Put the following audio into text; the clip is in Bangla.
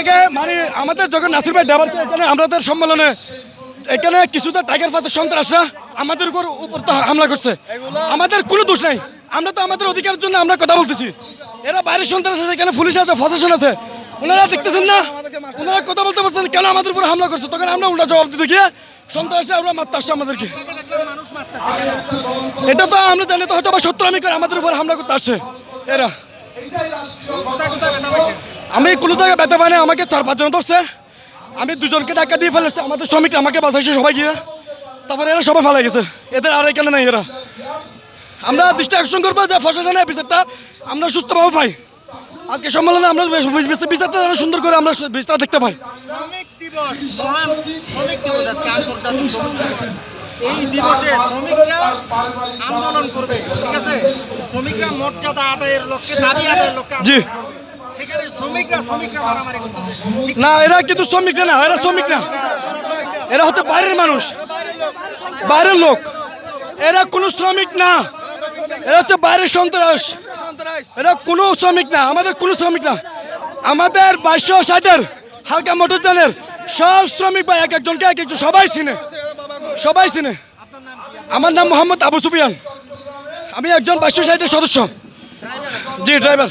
আগে মানে আমাদের যখন নাসির ভাই ড্রাইভারকে এখানে, আমাদের সম্মেলনে, এখানে কিছুটা টাইগার ফাতের সন্ত্রাসরা আমাদের উপর উপর তো হামলা করছে। আমাদের কোনো দোষ নাই। আমরা তো আমাদের অধিকারের জন্য আমরা কথা বলতেছি। এরা বাইরের সন্ত্রাস আছে, এখানে পুলিশ আছে ফসেশন আছে। ওনারা দেখতেছেন না? ওনারা কথা বলতে পারছেন কেন আমাদের উপর হামলা করছে? তখন আমরা উল্টা জবাব দিতে গিয়ে সন্ত্রাসরা আমরা মারতে আসছে আমাদেরকে। এটা তো আমরা জানি, তো হয়তো বা সত্তর আমি করে আমাদের উপর হামলা করতে আসছে। এরা। আমি কোনো জায়গায় ব্যথা পাই না আমাকে চার পাঁচজন ধরছে। আমি দুজনকে টাকা দিয়ে ফেলেছে আমাদের শ্রমিক আমাকে বাঁচাইছে সবাই গিয়ে। তারপরে এরা সবাই ফেলে গেছে এদের আর এখানে নাই এরা। আমরা দৃষ্টি আকর্ষণ করব যে প্রশাসনের বিচারটা আমরা সুস্থভাবে পাই। আজকে সম্মেলনে আমরা বিচারটা সুন্দর করে আমরা বিচারটা দেখতে পাই। এই দিবসে শ্রমিকরা আন্দোলন করবে ঠিক আছে? শ্রমিকরা মর্যাদা আদায়ের লক্ষ্যে দাবি আদায়ের লক্ষ্যে জি। সেখানে না, এরা কিন্তু শ্রমিক না, এরা শ্রমিক না এরা হচ্ছে বাইরের মানুষ। বাইরের লোক। এরা কোনো শ্রমিক না। এরা হচ্ছে বাইরের সন্ত্রাস। এরা কোনো শ্রমিক না, আমাদের কোনো শ্রমিক না। আমাদের বাইশশো ষাটের হালকা মোটর যানের সব শ্রমিক ভাই এক একজনকে এক একজন, সবাই চিনে। সবাই চিনে। আমার নাম মোহাম্মদ আবু সুফিয়ান। আমি একজন বাইশশো ষাটের সদস্য। জি, ড্রাইভার।